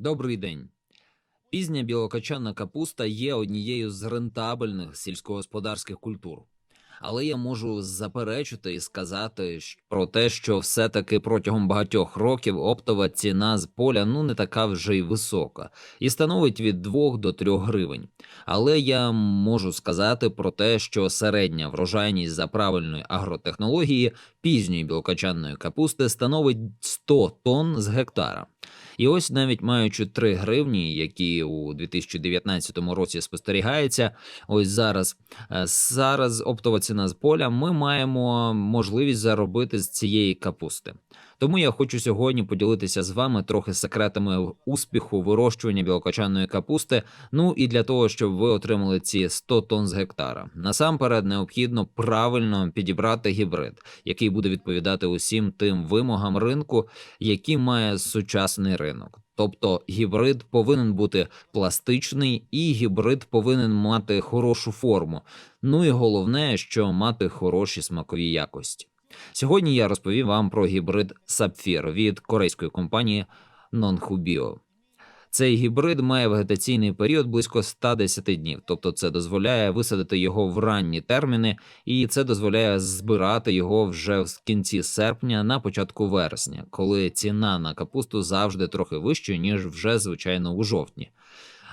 Добрий день. Пізня білокачанна капуста є однією з рентабельних сільськогосподарських культур. Але я можу заперечити і сказати про те, що все-таки протягом багатьох років оптова ціна з поля ну не така вже й висока, і становить від 2 до 3 гривень. Але я можу сказати про те, що середня врожайність за правильної агротехнології пізньої білокачанної капусти становить 100 тонн з гектара. І ось навіть маючи 3 гривні, які у 2019 році спостерігаються, ось зараз, е, зараз оптова ціна з поля, ми маємо можливість заробити з цієї капусти. Тому я хочу сьогодні поділитися з вами трохи секретами успіху вирощування білокачанної капусти. Ну і для того, щоб ви отримали ці 100 тонн з гектара. Насамперед необхідно правильно підібрати гібрид, який буде відповідати усім тим вимогам ринку, які має сучасний ринок. Тобто гібрид повинен бути пластичний, і гібрид повинен мати хорошу форму. Ну і головне, що мати хороші смакові якості. Сьогодні я розповім вам про гібрид Сапфір від корейської компанії Nonhubio. Цей гібрид має вегетаційний період близько 110 днів, тобто це дозволяє висадити його в ранні терміни, і це дозволяє збирати його вже в кінці серпня на початку вересня, коли ціна на капусту завжди трохи вища, ніж вже звичайно у жовтні.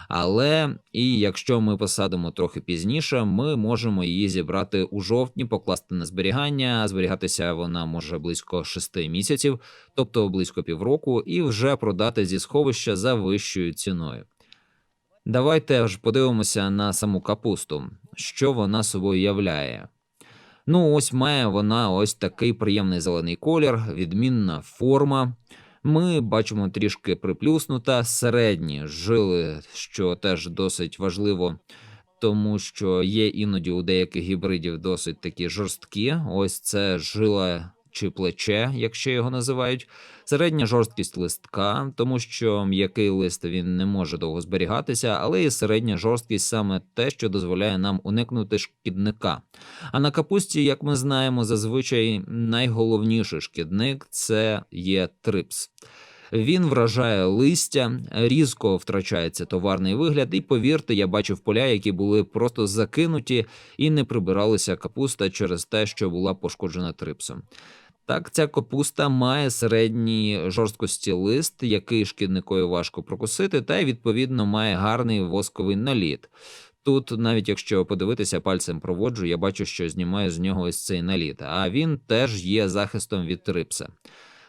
Але і якщо ми посадимо трохи пізніше, ми можемо її зібрати у жовтні, покласти на зберігання. Зберігатися вона може близько 6 місяців, тобто близько півроку, і вже продати зі сховища за вищою ціною. Давайте ж подивимося на саму капусту, що вона собою являє. Ну, ось має вона ось такий приємний зелений колір, відмінна форма. Ми бачимо трішки приплюснута, середні жили, що теж досить важливо, тому що є іноді у деяких гібридів досить такі жорсткі. Ось це жила чи плече, якщо його називають. Середня жорсткість листка, тому що м'який лист він не може довго зберігатися, але і середня жорсткість саме те, що дозволяє нам уникнути шкідника. А на капусті, як ми знаємо, зазвичай найголовніший шкідник це є трипс. Він вражає листя, різко втрачається товарний вигляд, і повірте, я бачив поля, які були просто закинуті і не прибиралися капуста через те, що була пошкоджена трипсом. Так, ця капуста має середній жорсткості лист, який шкідникою важко прокусити, та й відповідно має гарний восковий наліт. Тут, навіть якщо подивитися пальцем проводжу, я бачу, що знімаю з нього ось цей наліт, а він теж є захистом від трипса.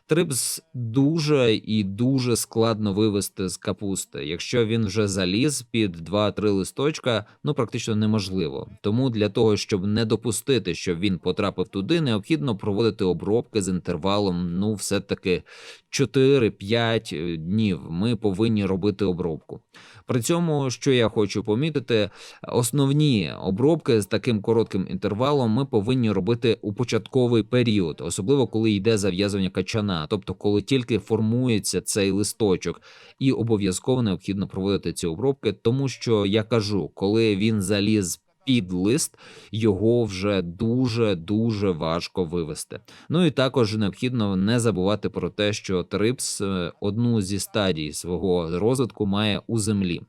Трипс дуже і дуже складно вивести з капусти. Якщо він вже заліз під 2-3 листочка, ну практично неможливо. Тому для того, щоб не допустити, щоб він потрапив туди, необхідно проводити обробки з інтервалом, ну, все-таки 4-5 днів. Ми повинні робити обробку. При цьому, що я хочу помітити, основні обробки з таким коротким інтервалом ми повинні робити у початковий період, особливо коли йде зав'язування качана, тобто коли тільки формується цей листочок, і обов'язково необхідно проводити ці обробки, тому що я кажу, коли він заліз. Під лист його вже дуже дуже важко вивести. Ну і також необхідно не забувати про те, що трипс е, одну зі стадій свого розвитку має у землі,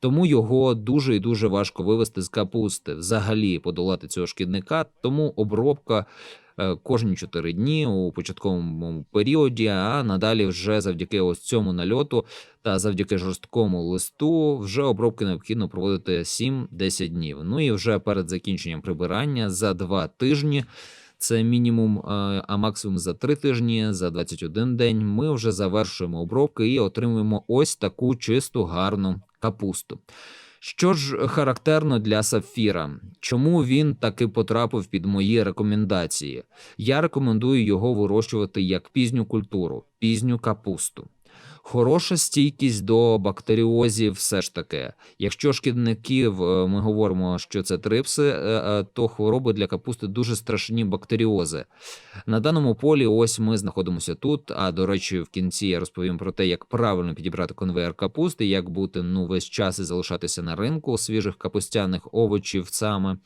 тому його дуже і дуже важко вивести з капусти, взагалі подолати цього шкідника. Тому обробка кожні 4 дні у початковому періоді, а надалі вже завдяки ось цьому нальоту та завдяки жорсткому листу вже обробки необхідно проводити 7-10 днів. Ну і вже перед закінченням прибирання за 2 тижні. Це мінімум, е, а максимум за 3 тижні, за 21 день. Ми вже завершуємо обробки і отримуємо ось таку чисту гарну капусту. Що ж характерно для сапфіра? Чому він таки потрапив під мої рекомендації? Я рекомендую його вирощувати як пізню культуру, пізню капусту. Хороша стійкість до бактеріозів, все ж таки. Якщо шкідників е, ми говоримо, що це трипси, е, е, то хвороби для капусти дуже страшні бактеріози. На даному полі, ось ми знаходимося тут. А до речі, в кінці я розповім про те, як правильно підібрати конвейер капусти, як бути ну весь час і залишатися на ринку свіжих капустяних овочів саме.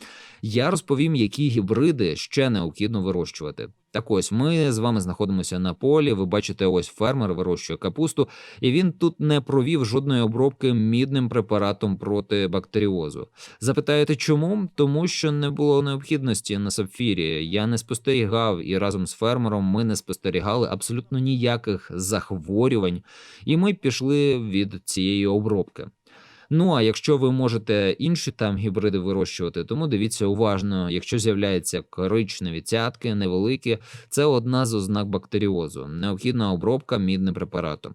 Я розповім, які гібриди ще необхідно вирощувати. Так ось ми з вами знаходимося на полі. Ви бачите, ось фермер вирощує капусту, і він тут не провів жодної обробки мідним препаратом проти бактеріозу. Запитаєте, чому? Тому що не було необхідності на сапфірі. Я не спостерігав, і разом з фермером ми не спостерігали абсолютно ніяких захворювань, і ми пішли від цієї обробки. Ну а якщо ви можете інші там гібриди вирощувати, тому дивіться уважно, якщо з'являються коричневі цятки, невеликі, це одна з ознак бактеріозу. Необхідна обробка мідним препаратом.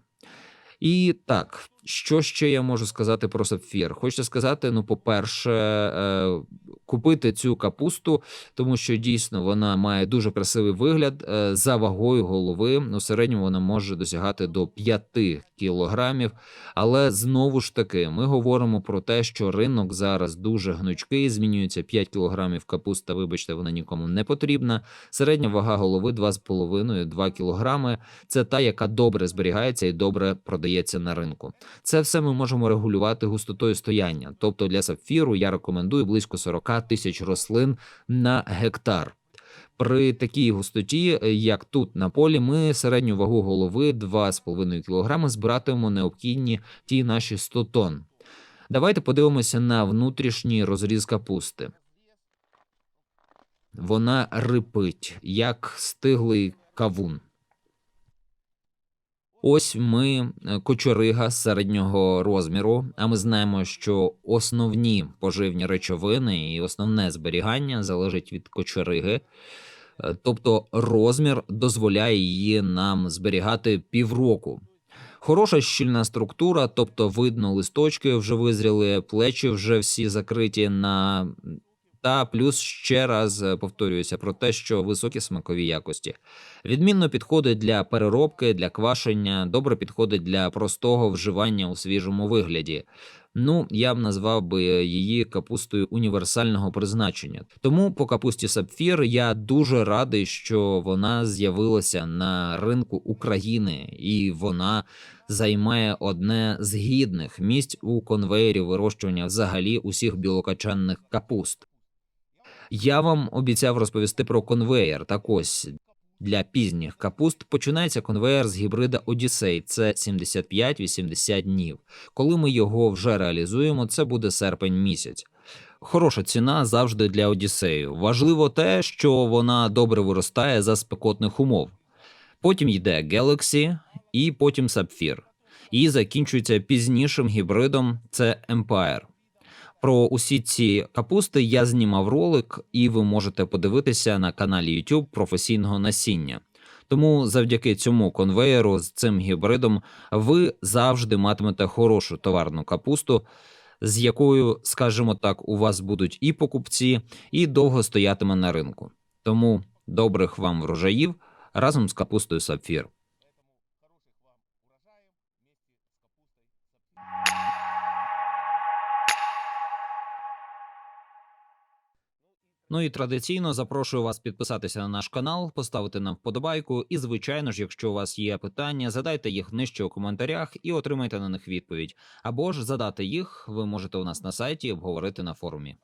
І так, що ще я можу сказати про сапфір? Хочу сказати: ну, по-перше, е, купити цю капусту, тому що дійсно вона має дуже красивий вигляд е, за вагою голови. У середньому вона може досягати до 5 кілограмів. Але знову ж таки, ми говоримо про те, що ринок зараз дуже гнучкий, змінюється 5 кілограмів капуста. Вибачте, вона нікому не потрібна. Середня вага голови 2,5-2 кілограми. Це та, яка добре зберігається і добре продається на ринку. Це все ми можемо регулювати густотою стояння. Тобто для сапфіру я рекомендую близько 40 тисяч рослин на гектар. При такій густоті, е, як тут на полі, ми середню вагу голови 2,5 кг збиратимемо необхідні ті наші 100 тонн. Давайте подивимося на внутрішній розріз капусти. Вона рипить, як стиглий кавун. Ось ми е, кочорига середнього розміру. А ми знаємо, що основні поживні речовини і основне зберігання залежить від кочориги. Е, Тобто розмір дозволяє її нам зберігати півроку. Хороша щільна структура, тобто видно листочки вже визріли, плечі вже всі закриті на та плюс ще раз е, повторююся про те, що високі смакові якості. Відмінно підходить для переробки, для квашення, добре підходить для простого вживання у свіжому вигляді. Ну, я б назвав би її капустою універсального призначення. Тому по капусті сапфір я дуже радий, що вона з'явилася на ринку України, і вона займає одне з гідних місць у конвеєрі вирощування взагалі усіх білокачанних капуст. Я вам обіцяв розповісти про конвеєр. Так ось для пізніх капуст починається конвеєр з гібрида Одіссей. Це 75-80 днів. Коли ми його вже реалізуємо, це буде серпень місяць. Хороша ціна завжди для Одіссею. Важливо те, що вона добре виростає за спекотних умов. Потім йде Galaxy і потім Sapphire. І закінчується пізнішим гібридом це Empire. Про усі ці капусти я знімав ролик, і ви можете подивитися на каналі YouTube професійного насіння. Тому завдяки цьому конвеєру з цим гібридом ви завжди матимете хорошу товарну капусту, з якою, скажімо так, у вас будуть і покупці, і довго стоятиме на ринку. Тому добрих вам врожаїв разом з капустою Сапфір. Ну і традиційно запрошую вас підписатися на наш канал, поставити нам вподобайку. І, звичайно ж, якщо у вас є питання, задайте їх нижче у коментарях і отримайте на них відповідь. Або ж задати їх ви можете у нас на сайті обговорити на форумі.